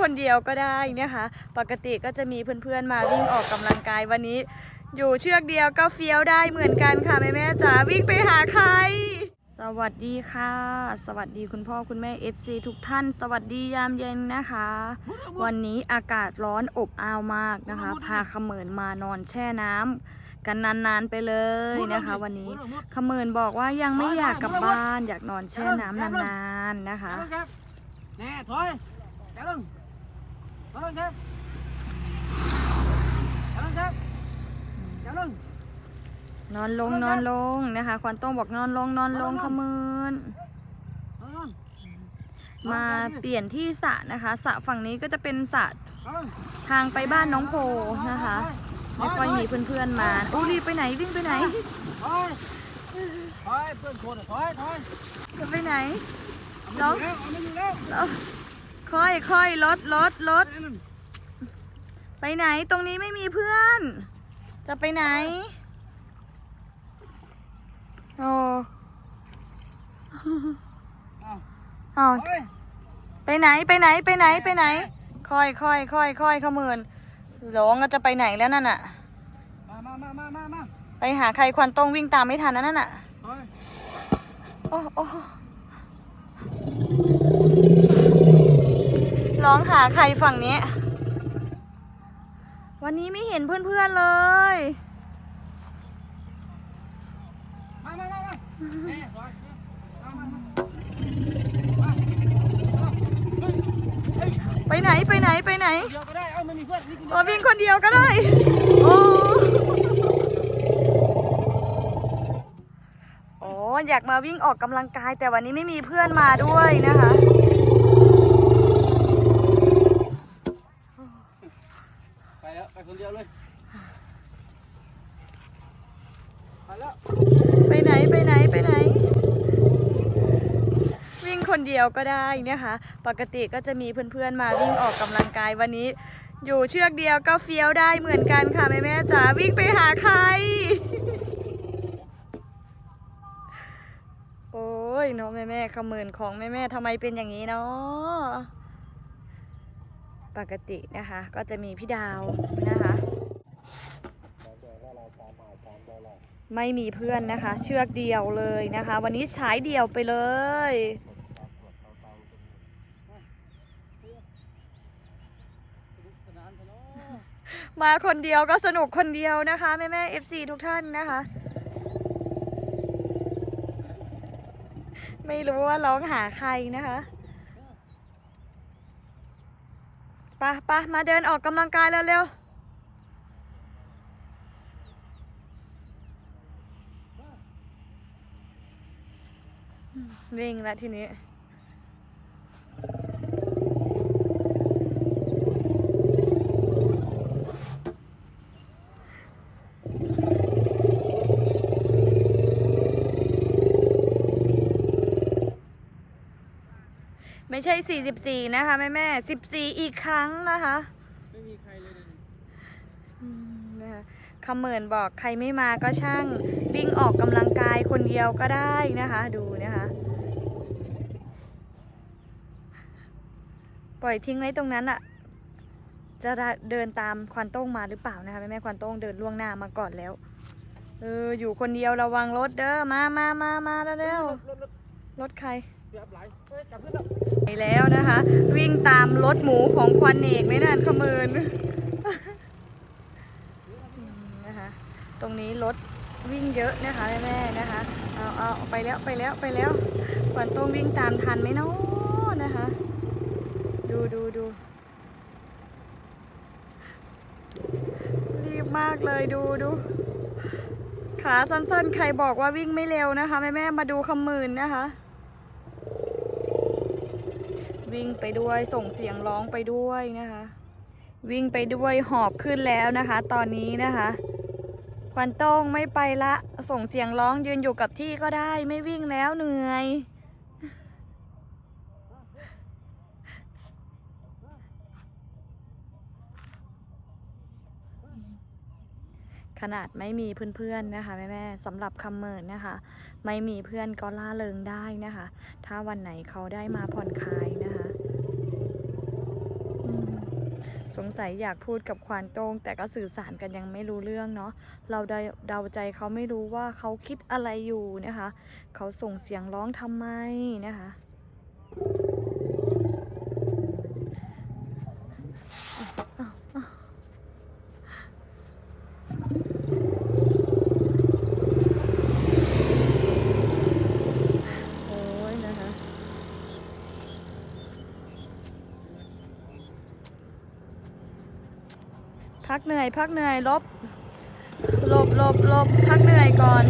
คนเดียวก็ได้นะคะ ปกติก็จะมีเพื่อนๆมาวิ่งออกกำลังกายวันนี้ อยู่เชือกเดียวก็เฟี้ยวได้เหมือนกันค่ะแม่แม่จ๋าวิ่งไปหาใคร สวัสดีค่ะ สวัสดีคุณพ่อคุณแม่ FC ทุกท่าน สวัสดียามเย็นนะคะ วันนี้อากาศร้อนอบอ้าวมากนะคะ พาเขมินมานอนแช่น้ำกันนานๆไปเลยนะคะ วันนี้เขมินบอกว่ายังไม่อยากกลับบ้านอยากนอนแช่น้ำนานๆนะคะ แน่ถอยเด็ก Kéo lên kìa. Nè, thôi. Kéo lên. Kéo lên kìa. Kéo lên kìa. Kéo lên. นอนลงนอนลงนะคะควันโต้งบอกนอนลงนอนลงเขมิน Kéo lên. มาเปลี่ยนที่สระนะคะสระฝั่งนี้ก็จะเป็นสระ Kéo lên. ทางไปบ้านน้องโพนะคะ Thôi, ไม่ค่อยมีเพื่อนๆมาโอ้รีบไปไหนวิ่งไปไหน Thôi. Thôi, bươn chuột rồi, thôi, thôi. จะไปไหน Ông Đâu? đi leo, ông đi leo. แล้ว ค่อยค่อยรถรถรถ Lên lên. ไปไหนตรงนี้ไม่มีเพื่อน จะไปไหนโอ้ Nào, อ้าว thôi. ไปไหนไปไหนไปไหนไปไหน ค่อยค่อยค่อยค่อยเขมือนร้องก็จะไปไหนแล้วนั่นน่ะ Mà, mà, mà, mà, mà, mà. ไปหาใครควันตรงวิ่งตามไม่ทันนะนั่นน่ะ Thôi. โอ้โอ้ ร้องหาใครฝั่งนี้ วันนี้ไม่เห็นเพื่อนๆเลย Mà, mà, mà, mà. Nè, rồi. Mà, mà, mà. Mà. Mà. Ê, ไปไหนไปไหนไปไหน vô cái đây, ông mày mình vượt, đi cùng ตัว nhau. วิ่งคนเดียวก็ได้ โอ้โอ้อยากมาวิ่งออกกำลังกายแต่วันนี้ไม่มีเพื่อนมาด้วยนะคะ ไปแล้วไป คนเดียวเลยไปแล้วไปไหนไปไหนไปไหน วิ่งคนเดียวก็ได้นะคะปกติก็จะมีเพื่อนๆมาวิ่งออกกำลังกายวันนี้ อยู่เชือกเดียวก็เฟี้ยวได้เหมือนกันค่ะแม่แม่ๆจ๋าวิ่งไปหาใคร โอ้ยเนาะแม่แม่ๆขมืนของแม่แม่ๆทำไมเป็นอย่างนี้เนาะ ปกตินะคะ ก็จะมีพี่ดาวนะคะ ไม่มีเพื่อนนะคะ เชือกเดียวเลยนะคะ วันนี้ฉายเดียวไปเลยมาคนเดียวก็สนุกคนเดียวนะคะ แม่แม่ FC ทุกท่านนะคะ ไม่รู้ว่าร้องหาใครนะคะไปะปะมาเดินออกกำลังกายเร็วๆวิ่งแล้วทีนี้ ไม่ ใช่ 44 นะคะ แม่แม่14 อีกครั้งนะคะ ไม่มีใครเลยนะอืมนะคะคำเหมือนบอกใครไม่มาก็ช่างวิ่งออกกำลังกายคนเดียวก็ได้นะคะ ดูนะคะ ปล่อยทิ้งไว้ตรงนั้นอะจะเดินตามควันโต้งมาหรือเปล่านะคะแม่แม่ควันโต้งเดินล่วงหน้ามาก่อนแล้วเอออยู่คนเดียวระวังรถเด้อมามามามาเร็วรถรถๆรถใครเรียบ ไปแล้วนะคะ วิ่งตามรถหมูของควันเอกไม่นานขมืนอืมนะคะ ตรงนี้รถวิ่งเยอะนะคะแม่ๆนะคะ เอาเอาไปแล้วไปแล้วไปแล้วควันต้องวิ่งตามทันไหมเนาะนะคะ ดูดูดูรีบมากเลยดูดูขาสั้นๆ ใครบอกว่าวิ่งไม่เร็วนะคะ แม่ๆมาดูคำมืนนะคะ วิ่งไปด้วยส่งเสียงร้องไปด้วยนะคะ วิ่งไปด้วยหอบขึ้นแล้วนะคะ ตอนนี้นะคะควันโต้งไม่ไปละ ส่งเสียงร้องยืนอยู่กับที่ก็ได้ไม่วิ่งแล้วเหนื่อย ขนาดไม่มีเพื่อนๆนะคะแม่ๆสำหรับคำเมินนะคะ ไม่มีเพื่อนก็ล่าเริงได้นะคะ ถ้าวันไหนเขาได้มาผ่อนคลายนะคะสงสัยอยากพูดกับควานโต้งแต่ก็สื่อสารกันยังไม่รู้เรื่องเนาะเราเดาเดาใจเขาไม่รู้ว่าเขาคิดอะไรอยู่นะคะ เขาส่งเสียงร้องทำไมนะคะ โอ้ยนะคะ พักเหนื่อยพักเหนื่อยลบหลบหลบหลบพักเหนื่อยก่อน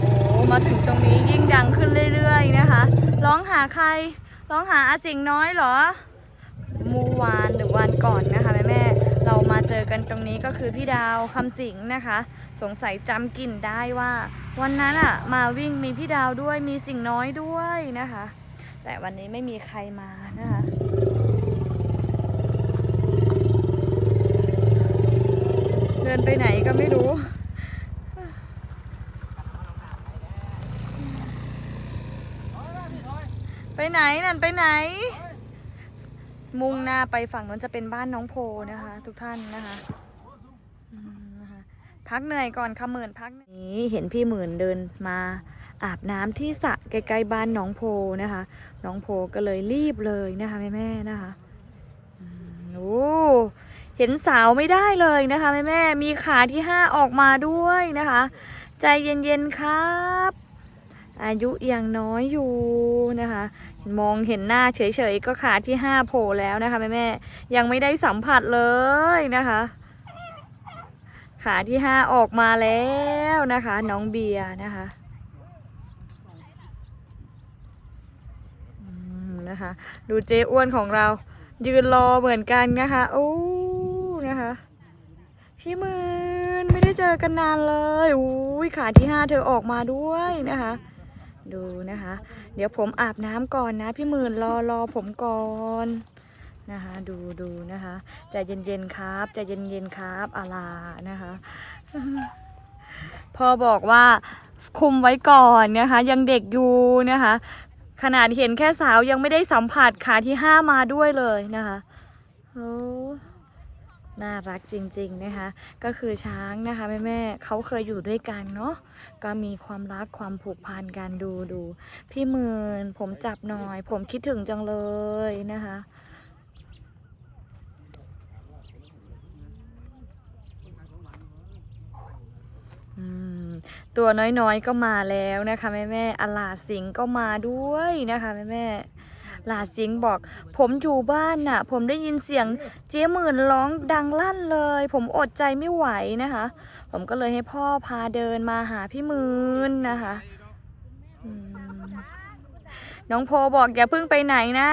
โอ้มาถึงตรงนี้ยิ่งดังขึ้นเรื่อยๆนะคะ ร้องหาใคร ร้องหาอาสิงน้อยเหรอเมื่อวานหรือวันก่อนนะคะแม่แม่ๆเรามาเจอกันตรงนี้ก็คือพี่ดาวคำสิงนะคะ สงสัยจำกลิ่นได้ว่า วันนั้นอะมาวิ่งมีพี่ดาวด้วยมีสิ่งน้อยด้วยนะคะ แต่วันนี้ไม่มีใครมานะคะ เดิน ไปไหนก็ไม่รู้ ไปไหนนั่นไปไหน มุ่งหน้าไปฝั่งนั้นจะเป็นบ้านน้องโพนะคะ ทุกท่านนะคะพักเหนื่อยก่อนค่ะหมื่นพักนี้เห็นพี่หมื่นเดินมาอาบน้ำที่สระใกล้ๆบ้านน้องโพนะคะ น้องโพก็เลยรีบเลยนะคะแม่ๆนะคะ เห็นสาวไม่ได้เลยนะคะแม่ๆมีขาที่ห้าออกมาด้วยนะคะ ใจเย็นๆครับ อายุยังน้อยอยู่นะคะ มองเห็นหน้าเฉยๆก็ขาที่ห้าโผล่แล้วนะคะแม่แม่ยังไม่ได้สัมผัสเลยนะคะ ขาที่ห้าออกมาแล้วนะคะ น้องเบียร์นะคะนะคะ ดูเจ้อ้วนของเรายืนรอเหมือนกันนะคะโอ้ พี่มื่นไม่ได้เจอกันนานเลยอุ้ยขาที่ห้าเธอออกมาด้วยนะคะ ดูนะคะ เดี๋ยวผมอาบน้ำก่อนนะ พี่มื่นรอรอผมก่อนนะคะดูดูนะคะใจเย็นๆครับใจเย็นๆครับอาลานะคะพอบอกว่าคุมไว้ก่อนนะคะ ยังเด็กอยู่นะคะ ขนาดเห็นแค่สาวยังไม่ได้สัมผัสขาที่ห้ามาด้วยเลยนะคะโอ้ น่ารักจริงๆนะคะ ก็คือช้างนะคะแม่ๆเขาเคยอยู่ด้วยกันเนาะก็มีความรักความผูกพันกันดูดูพี่หมื่นผมจับหน่อย ผมคิดถึงจังเลยนะคะตัวน้อยๆก็มาแล้วนะคะแม่แม่ๆอลาสิงก็มาด้วยนะคะแม่แม่ๆ ลาสิงบอก ผมอยู่บ้านน่ะ ผมได้ยินเสียงเจ๊หมื่นร้องดังลั่นเลย ผมอดใจไม่ไหวนะคะ ผมก็เลยให้พ่อพาเดินมาหาพี่หมื่นนะคะน้องโพบอกอย่าเพิ่งไปไหนนะ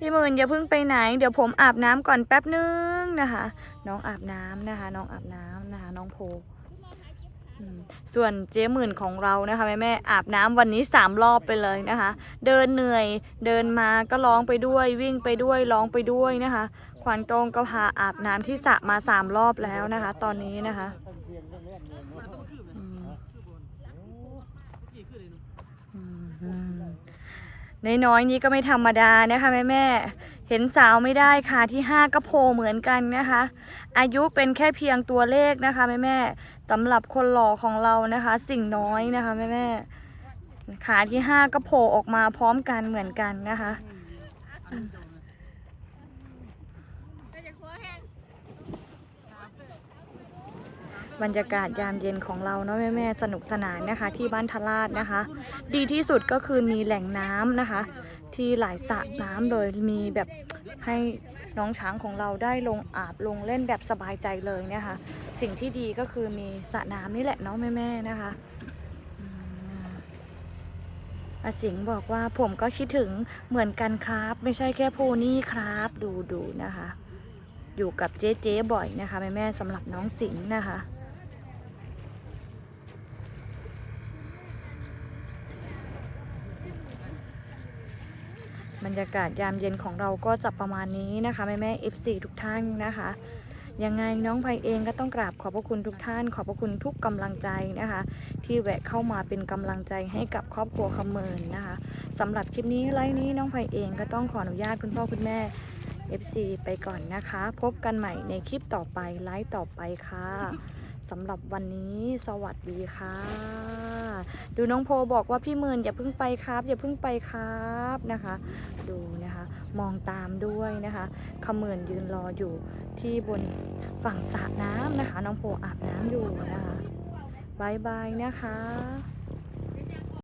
พี่หมื่นอย่าเพิ่งไปไหน เดี๋ยวผมอาบน้ำก่อนแป๊บนึงนะคะ น้องอาบน้ำนะคะ น้องอาบน้ำนะคะ น้องโพ ส่วนเจ๊หมื่นของเรานะคะแม่แม่อาบน้ำวันนี้สามรอบไปเลยนะคะ เดินเหนื่อยเดินมาก็ร้องไปด้วย วิ่งไปด้วยร้องไปด้วยนะคะ ขวัญตรงก็พาอาบน้ำที่สระมาสามรอบแล้วนะคะ ตอนนี้นะคะอืมอืมอืมน้อยนี้ก็ไม่ธรรมดานะคะแม่แม่เห็นสาวไม่ได้ค่ะที่ห้าก็โผล่เหมือนกันนะคะ อายุเป็นแค่เพียงตัวเลขนะคะแม่แม่ สำหรับคนหล่อของเรานะคะ สิ่งน้อยนะคะแม่แม่ขาที่ห้าก็โผล่ออกมาพร้อมกันเหมือนกันนะคะบรรยากาศยามเย็นของเราเนาะแม่ๆสนุกสนานนะคะ ที่บ้านทลาดนะคะ ดีที่สุดก็คือมีแหล่งน้ำนะคะ ที่หลายสระน้ำเลยมีแบบให้น้องช้างของเราได้ลงอาบลงเล่นแบบสบายใจเลยเนะคะสิ่งที่ดีก็คือมีสระน้ำนี่แหละเนาะแม่ๆนะคะอาสิงบอกว่าผมก็คิดถึงเหมือนกันครับ ไม่ใช่แค่โพนี่ครับ ดูดูนะคะ อยู่กับเจ๊เจ๊ๆบ่อยนะคะ แม่แม่ๆสำหรับน้องสิงห์นะคะ บรรยากาศยามเย็นของเราก็จะประมาณนี้นะคะแม่แม่ F4 ทุกท่านนะคะยังไงน้องไพเองก็ต้องกราบขอบพระคุณทุกท่าน ขอบพระคุณทุกกำลังใจนะคะ ที่แวะเข้ามาเป็นกำลังใจให้กับครอบครัวคำเมินนะคะสำหรับคลิปนี้ไลฟ์นี้น้องไพเองก็ต้องขออนุญาตคุณพ่อคุณแม่ FC ไปก่อนนะคะ พบกันใหม่ในคลิปต่อไปไลฟ์ต่อไปค่ะสำหรับวันนี้สวัสดีค่ะ ดูน้องโพบอกว่าพี่หมื่นอย่าเพิ่งไปครับ อย่าเพิ่งไปครับนะคะ ดูนะคะมองตามด้วยนะคะขมื่นยืนรออยู่ที่บนฝั่งสระน้ำนะคะ น้องโพอาบน้ำอยู่นะคะบายบายนะคะ